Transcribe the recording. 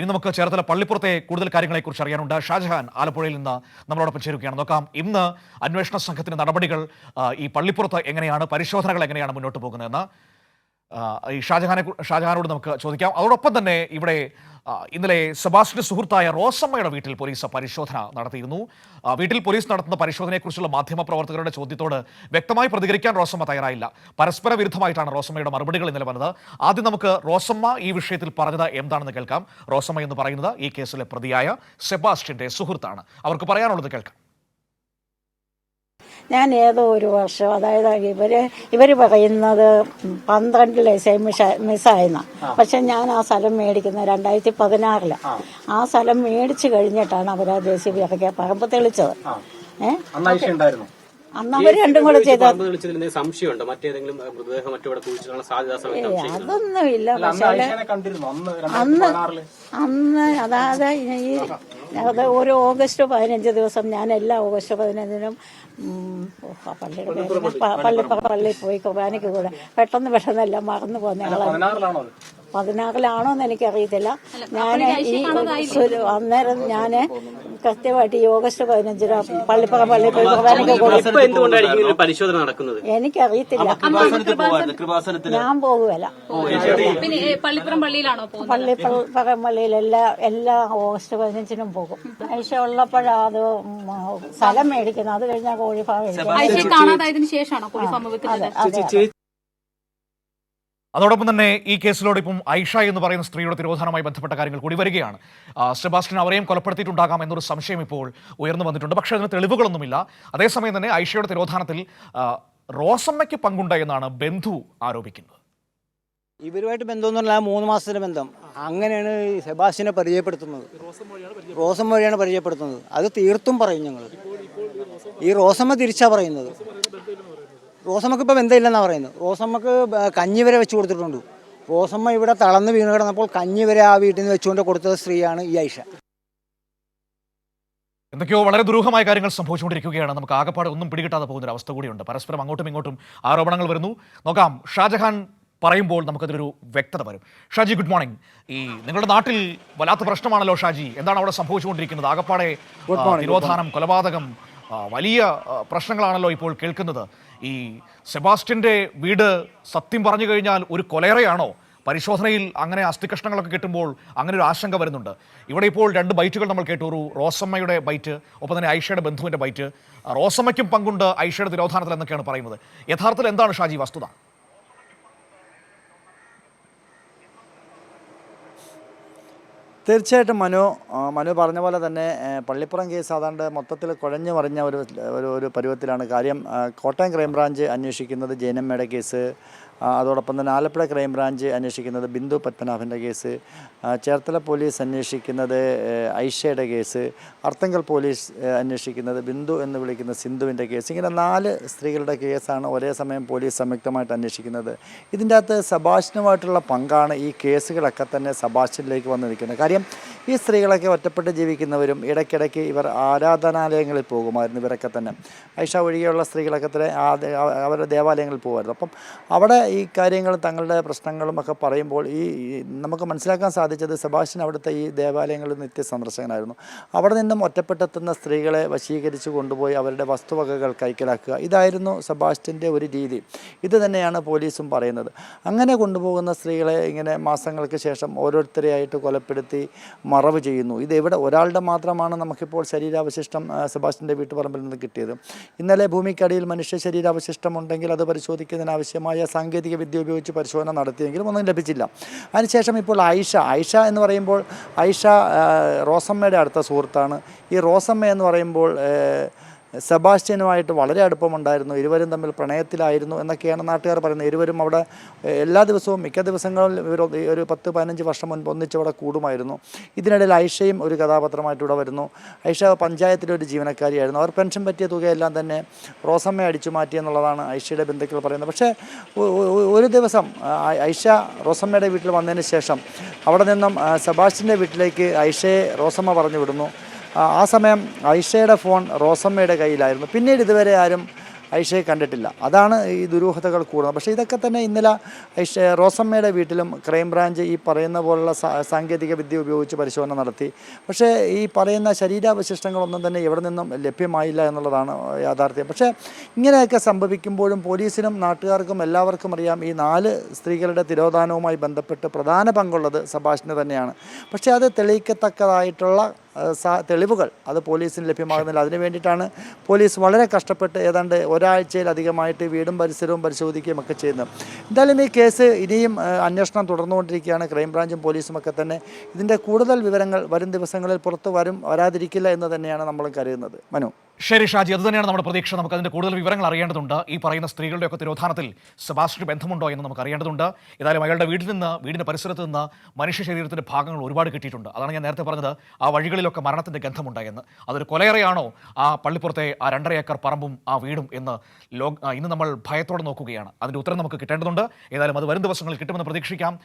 ഇനി നമുക്ക് ചേർത്തല പള്ളിപ്പുറത്തെ കൂടുതൽ കാര്യങ്ങളെക്കുറിച്ച് അറിയാനുണ്ട്. ഷാജഹാൻ ആലപ്പുഴയിൽ നിന്ന് നമ്മളോടൊപ്പം ചേരുകയാണ്. നോക്കാം ഇന്ന് അന്വേഷണ സംഘത്തിന്റെ നടപടികൾ ഈ പള്ളിപ്പുറത്ത് എങ്ങനെയാണ് പരിശോധനകൾ എങ്ങനെയാണ് മുന്നോട്ട് പോകുന്നതെന്ന് ഈ ഷാജഹാനെ ഷാജഹാനോട് നമുക്ക് ചോദിക്കാം. അതോടൊപ്പം തന്നെ ഇവിടെ ഇന്നലെ സെബാസ്റ്റിന്റെ സുഹൃത്തായ റോസമ്മയുടെ വീട്ടിൽ പോലീസ് പരിശോധന നടത്തിയിരുന്നു. വീട്ടിൽ പോലീസ് നടത്തുന്ന പരിശോധനയെക്കുറിച്ചുള്ള മാധ്യമപ്രവർത്തകരുടെ ചോദ്യത്തോട് വ്യക്തമായി പ്രതികരിക്കാൻ റോസമ്മ തയ്യാറായില്ല. പരസ്പര വിരുദ്ധമായിട്ടാണ് റോസമ്മയുടെ മറുപടികൾ ഇന്നലെ വന്നത്. ആദ്യം നമുക്ക് റോസമ്മ ഈ വിഷയത്തിൽ പറഞ്ഞത് എന്താണെന്ന് കേൾക്കാം. റോസമ്മ എന്ന് പറയുന്നത് ഈ കേസിലെ പ്രതിയായ സെബാസ്റ്റ്യന്റെ സുഹൃത്താണ്. അവർക്ക് പറയാനുള്ളത് കേൾക്കാം. ഞാൻ ഏതോ ഒരു വർഷം അതായത് ഇവർ ഇവർ പറയുന്നത് പന്ത്രണ്ടിലെ സെയിം മിസ്സായെന്ന. പക്ഷെ ഞാൻ ആ സ്ഥലം മേടിക്കുന്നത് രണ്ടായിരത്തി പതിനാറിൽ ആ സ്ഥലം മേടിച്ചു കഴിഞ്ഞിട്ടാണ് അവർ ആ ജെ സി ബി ഇറക്കിയ പറമ്പ് തെളിച്ചത്. ഏഹ് അന്ന് അവർ രണ്ടും കൂടെ ചെയ്ത സംശയമുണ്ടോ? മറ്റേതെങ്കിലും മൃതദേഹം മറ്റവിടെ സാധ്യത അതൊന്നുമില്ല. പക്ഷേ അന്ന് അന്ന് അതായത് ഈ അത് ഒരു ഓഗസ്റ്റ് പതിനഞ്ച് ദിവസം ഞാൻ എല്ലാ ഓഗസ്റ്റ് പതിനഞ്ചിനും പള്ളിയുടെ പേര് പള്ളി പള്ളിയിൽ പോയി കുർബാനയ്ക്ക് കൂടെ പെട്ടെന്ന് പെട്ടെന്ന് എല്ലാം മറന്നു പോകുന്ന ആളാണ്. പതിനാറിലാണോ പതിനാറിലാണോ എന്ന് എനിക്കറിയത്തില്ല. ഞാൻ ഈ അന്നേരം ഞാൻ കൃത്യമായിട്ട് ഈ ഓഗസ്റ്റ് പതിനഞ്ചിന് പള്ളിപ്പുറം പരിശോധന നടക്കുന്നത്? എനിക്കറിയത്തില്ല. ഞാൻ പോകുവല്ല പള്ളിപ്പുറം പള്ളിയിലാണോ പള്ളിയിൽ എല്ലാ എല്ലാ ഓഗസ്റ്റ് പതിനഞ്ചിനും പോകും. ഐഷ ഉള്ളപ്പോഴാ അത് സ്ഥലം മേടിക്കുന്നത്. അത് കഴിഞ്ഞാൽ കോഴി ഫാം കാണാതായതിനു ശേഷമാണോ കോഴി ഫാം വെക്കുന്നത് അതോടൊപ്പം തന്നെ ഈ കേസിലോട് ഇപ്പം ഐഷ എന്ന് പറയുന്ന സ്ത്രീയുടെ തിരോധാനവുമായി ബന്ധപ്പെട്ട കാര്യങ്ങൾ കൂടി വരികയാണ്. സെബാസ്റ്റിൻ അവരെയും കൊലപ്പെടുത്തിയിട്ടുണ്ടാകാം എന്നൊരു സംശയം ഇപ്പോൾ ഉയർന്നു വന്നിട്ടുണ്ട്. പക്ഷേ അതിന് തെളിവുകളൊന്നുമില്ല. അതേസമയം തന്നെ ഐഷയുടെ തിരോധാനത്തിൽ റോസമ്മയ്ക്ക് പങ്കുണ്ട് എന്നാണ് ബന്ധു ആരോപിക്കുന്നത്. ഇവരുമായിട്ട് ബന്ധം എന്ന് പറഞ്ഞാൽ മൂന്ന് മാസത്തിന്റെ ബന്ധം. അങ്ങനെയാണ് സെബാസ്റ്റിനെ പരിചയപ്പെടുത്തുന്നത്. റോസം വഴിയാണ് പരിചയപ്പെടുത്തുന്നത്. അത് തീർത്തും പറയും ഞങ്ങൾ ഈ റോസമ്മ തിരിച്ചാ പറയുന്നത്. റോസമ്മക്ക് ഇപ്പം ബന്ധമില്ലെന്നാണ് പറയുന്നത്. റോസമ്മക്ക് കഞ്ഞി വരെ വെച്ച് കൊടുത്തിട്ടുണ്ട്. റോസമ്മ ഇവിടെ തളർന്ന് വീണ് കിടന്നപ്പോൾ കഞ്ഞി വരെ ആ വീട്ടിൽ നിന്ന് വെച്ചുകൊണ്ട് കൊടുത്ത സ്ത്രീയാണ് ഈ ഐഷ. എന്തൊക്കെയോ വളരെ ദുരൂഹമായ കാര്യങ്ങൾ സംഭവിച്ചുകൊണ്ടിരിക്കുകയാണ്. നമുക്ക് ആകെപ്പാടെ ഒന്നും പിടികിട്ടാതെ പോകുന്ന ഒരു അവസ്ഥ കൂടിയുണ്ട്. പരസ്പരം അങ്ങോട്ടും ഇങ്ങോട്ടും ആരോപണങ്ങൾ വരുന്നു. നോക്കാം ഷാജഹാൻ പറയുമ്പോൾ നമുക്കതിലൊരു വ്യക്തത വരും. Shaji good morning. ഈ നിങ്ങളുടെ നാട്ടിൽ വല്ലാത്ത പ്രശ്നമാണല്ലോ ഷാജി. എന്താണ് അവിടെ സംഭവിച്ചുകൊണ്ടിരിക്കുന്നത്? ആകപ്പാടെ നിരോധാനം കൊലപാതകം വലിയ പ്രശ്നങ്ങളാണല്ലോ ഇപ്പോൾ കേൾക്കുന്നത്. ഈ സെബാസ്റ്റ്യന്റെ വീട് സത്യം പറഞ്ഞു കഴിഞ്ഞാൽ ഒരു കൊലേറയാണോ പരിശോധനയിൽ അങ്ങനെ അസ്ഥികഷ്ണങ്ങളൊക്കെ കിട്ടുമ്പോൾ അങ്ങനെ ഒരു ആശങ്ക വരുന്നുണ്ട്. ഇവിടെ ഇപ്പോൾ രണ്ട് ബൈറ്റുകൾ നമ്മൾ കേട്ടു. റോസമ്മയുടെ ബൈറ്റ് ഒപ്പം തന്നെ ഐഷയുടെ ബന്ധുവിന്റെ ബൈറ്റ്. റോസമ്മയ്ക്കും പങ്കുണ്ട് ഐഷയുടെ തിരോധാനത്തിൽ എന്നൊക്കെയാണ് പറയുന്നത്. യഥാർത്ഥത്തിൽ എന്താണ് ഷാജി വസ്തുത? തീർച്ചയായിട്ടും മനു മനു പറഞ്ഞ പോലെ തന്നെ പള്ളിപ്പുറം കേസ് ഏതാണ്ട് മൊത്തത്തിൽ കുഴഞ്ഞു മറിഞ്ഞ ഒരു ഒരു ഒരു പരുവത്തിലാണ് കാര്യം. കോട്ടയം ക്രൈംബ്രാഞ്ച് അന്വേഷിക്കുന്നത് ജയനമ്മയുടെ കേസ് അതോടൊപ്പം തന്നെ ആലപ്പുഴ ക്രൈംബ്രാഞ്ച് അന്വേഷിക്കുന്നത് ബിന്ദു പത്മനാഭന്റെ കേസ് ചേർത്തല പോലീസ് അന്വേഷിക്കുന്നത് ഐഷയുടെ കേസ് അർത്തങ്കൽ പോലീസ് അന്വേഷിക്കുന്നത് ബിന്ദു എന്ന് വിളിക്കുന്ന സിന്ധുവിന്റെ കേസ്. ഇങ്ങനെ നാല് സ്ത്രീകളുടെ കേസാണ് ഒരേ സമയം പോലീസ് സംയുക്തമായിട്ട് അന്വേഷിക്കുന്നത്. ഇതിന്റെ അകത്ത് സബാഷിനുമായിട്ടുള്ള പങ്കാണ് ഈ കേസുകളൊക്കെ തന്നെ സബാഷിനിലേക്ക് വന്നു നിൽക്കുന്നത് കാര്യം ഈ സ്ത്രീകളൊക്കെ ഒറ്റപ്പെട്ട് ജീവിക്കുന്നവരും ഇടയ്ക്കിടയ്ക്ക് ഇവർ ആരാധനാലയങ്ങളിൽ പോകുമായിരുന്നു ഇവരൊക്കെ തന്നെ. ഐഷ ഒഴികെയുള്ള സ്ത്രീകളൊക്കെ തന്നെ അവരുടെ ദേവാലയങ്ങളിൽ പോകുമായിരുന്നു. അപ്പം അവിടെ ഈ കാര്യങ്ങൾ തങ്ങളുടെ പ്രശ്നങ്ങളും ഒക്കെ പറയുമ്പോൾ ഈ നമുക്ക് മനസ്സിലാക്കാൻ സാധിച്ചത് സെബാസ്റ്റ്യൻ അവിടുത്തെ ഈ ദേവാലയങ്ങളിൽ നിത്യ സന്ദർശകനായിരുന്നു അവിടെ നിന്നും ഒറ്റപ്പെട്ടെത്തുന്ന സ്ത്രീകളെ വശീകരിച്ച് കൊണ്ടുപോയി അവരുടെ വസ്തുവകകൾ കൈക്കലാക്കുക. ഇതായിരുന്നു സെബാസ്റ്റ്യന്റെ ഒരു രീതി. ഇത് തന്നെയാണ് പോലീസും പറയുന്നത്. അങ്ങനെ കൊണ്ടുപോകുന്ന സ്ത്രീകളെ ഇങ്ങനെ മാസങ്ങൾക്ക് ശേഷം ഓരോരുത്തരെയായിട്ട് കൊലപ്പെടുത്തി മറവ് ചെയ്യുന്നു. ഇത് ഇവിടെ ഒരാളുടെ മാത്രമാണ് നമുക്കിപ്പോൾ ശരീരാവശിഷ്ടം സെബാസ്റ്റ്യന്റെ വീട്ടുപറമ്പിൽ നിന്ന് കിട്ടിയത്. ഇന്നലെ ഭൂമിക്കടിയിൽ മനുഷ്യ ശരീരാവശിഷ്ടം ഉണ്ടെങ്കിൽ അത് പരിശോധിക്കുന്നതിനാവശ്യമായ സാങ്കേതിക വിദ്യ ഉപയോഗിച്ച് പരിശോധന നടത്തിയെങ്കിലും ഒന്നും ലഭിച്ചില്ല. അതിനുശേഷം ഇപ്പോൾ ഐഷ ഐഷ എന്ന് പറയുമ്പോൾ ഐഷ റോസമ്മയുടെ അടുത്ത സുഹൃത്താണ്. ഈ റോസമ്മ എന്ന് പറയുമ്പോൾ സെബാസ്റ്റ്യനുമായിട്ട് വളരെ അടുപ്പമുണ്ടായിരുന്നു. ഇരുവരും തമ്മിൽ പ്രണയത്തിലായിരുന്നു എന്നൊക്കെയാണ് നാട്ടുകാർ പറയുന്നത്. ഇരുവരും അവിടെ എല്ലാ ദിവസവും മിക്ക ദിവസങ്ങളിൽ ഇവർ ഒരു പത്ത് പതിനഞ്ച് വർഷം മുൻപ് ഒന്നിച്ച് അവിടെ കൂടുമായിരുന്നു. ഇതിനിടയിൽ ഐഷയും ഒരു കഥാപാത്രമായിട്ട് ഇവിടെ വരുന്നു. ഐഷ പഞ്ചായത്തിലെ ഒരു ജീവനക്കാരിയായിരുന്നു. അവർ പെൻഷൻ പറ്റിയ തുകയെല്ലാം തന്നെ റോസമ്മയെ അടിച്ചു മാറ്റി എന്നുള്ളതാണ് ഐഷയുടെ ബന്ധുക്കൾ പറയുന്നത്. പക്ഷേ ഒരു ദിവസം ഐഷ റോസമ്മയുടെ വീട്ടിൽ വന്നതിന് ശേഷം അവിടെ നിന്നും സെബാസ്റ്റ്യന്റെ വീട്ടിലേക്ക് ഐഷയെ റോസമ്മ പറഞ്ഞു വിടുന്നു. ആ സമയം ഐഷയുടെ ഫോൺ റോസമ്മയുടെ കയ്യിലായിരുന്നു. പിന്നീട് ഇതുവരെ ആരും ഐഷയെ കണ്ടിട്ടില്ല. അതാണ് ഈ ദുരൂഹതകൾ കൂടുന്നത്. പക്ഷേ ഇതൊക്കെ തന്നെ ഇന്നലെ ഐഷ റോസമ്മയുടെ വീട്ടിലും ക്രൈംബ്രാഞ്ച് ഈ പറയുന്ന പോലുള്ള സാങ്കേതിക വിദ്യ ഉപയോഗിച്ച് പരിശോധന നടത്തി. പക്ഷേ ഈ പറയുന്ന ശരീരാവശിഷ്ടങ്ങളൊന്നും തന്നെ എവിടെ നിന്നും ലഭ്യമായില്ല എന്നുള്ളതാണ് യാഥാർത്ഥ്യം. പക്ഷേ ഇങ്ങനെയൊക്കെ സംഭവിക്കുമ്പോഴും പോലീസിനും നാട്ടുകാർക്കും എല്ലാവർക്കും അറിയാം ഈ നാല് സ്ത്രീകളുടെ തിരോധാനവുമായി ബന്ധപ്പെട്ട് പ്രധാന പങ്കുള്ളത് സഭാഷിന് തന്നെയാണ്. പക്ഷേ അത് തെളിയിക്കത്തക്കതായിട്ടുള്ള തെളിവുകൾ അത് പോലീസിന് ലഭ്യമാകുന്നില്ല. അതിനു വേണ്ടിയിട്ടാണ് പോലീസ് വളരെ കഷ്ടപ്പെട്ട് ഏതാണ്ട് ഒരാഴ്ചയിലധികമായിട്ട് വീടും പരിസരവും പരിശോധിക്കുകയും ഒക്കെ ചെയ്യുന്നത്. എന്തായാലും ഈ കേസ് ഇനിയും അന്വേഷണം തുടർന്നുകൊണ്ടിരിക്കുകയാണ്. ക്രൈംബ്രാഞ്ചും പോലീസും ഒക്കെ തന്നെ ഇതിന്റെ കൂടുതൽ വിവരങ്ങൾ വരും ദിവസങ്ങളിൽ പുറത്തു വരും വരാതിരിക്കില്ല എന്ന് തന്നെയാണ് നമ്മൾ കരുതുന്നത്. മനു. ശരി ഷാജി അത് തന്നെയാണ് നമ്മുടെ പ്രതീക്ഷ. നമുക്ക് അതിന്റെ കൂടുതൽ വിവരങ്ങൾ അറിയേണ്ടതുണ്ട്. ഈ പറയുന്ന സ്ത്രീകളുടെയൊക്കെ തിരോധാനത്തിൽ സെബാസ്റ്റിന് ബന്ധമുണ്ടോ എന്ന് നമുക്ക് അറിയേണ്ടതുണ്ട്. ഏതായാലും അയാളുടെ വീട്ടിൽ നിന്ന് വീടിന്റെ പരിസരത്ത് നിന്ന് മനുഷ്യ ശരീരത്തിന്റെ ഭാഗങ്ങൾ ഒരുപാട് കിട്ടിയിട്ടുണ്ട്. അതാണ് ഞാൻ നേരത്തെ പറഞ്ഞത്. ആ വഴികളിലൊക്കെ മരണത്തിന്റെ ഗന്ധമുണ്ടായെന്ന്. അതൊരു കൊലയറയാണോ ആ പള്ളിപ്പുറത്തെ ആ രണ്ടര ഏക്കർ പറമ്പും ആ വീടും എന്ന് ലോ ഇന്ന് നമ്മൾ ഭയത്തോടെ നോക്കുകയാണ്. അതിന്റെ ഉത്തരം നമുക്ക് കിട്ടേണ്ടതുണ്ട്. ഏതായാലും അത് വരും ദിവസങ്ങളിൽ കിട്ടുമെന്ന് പ്രതീക്ഷിക്കാം.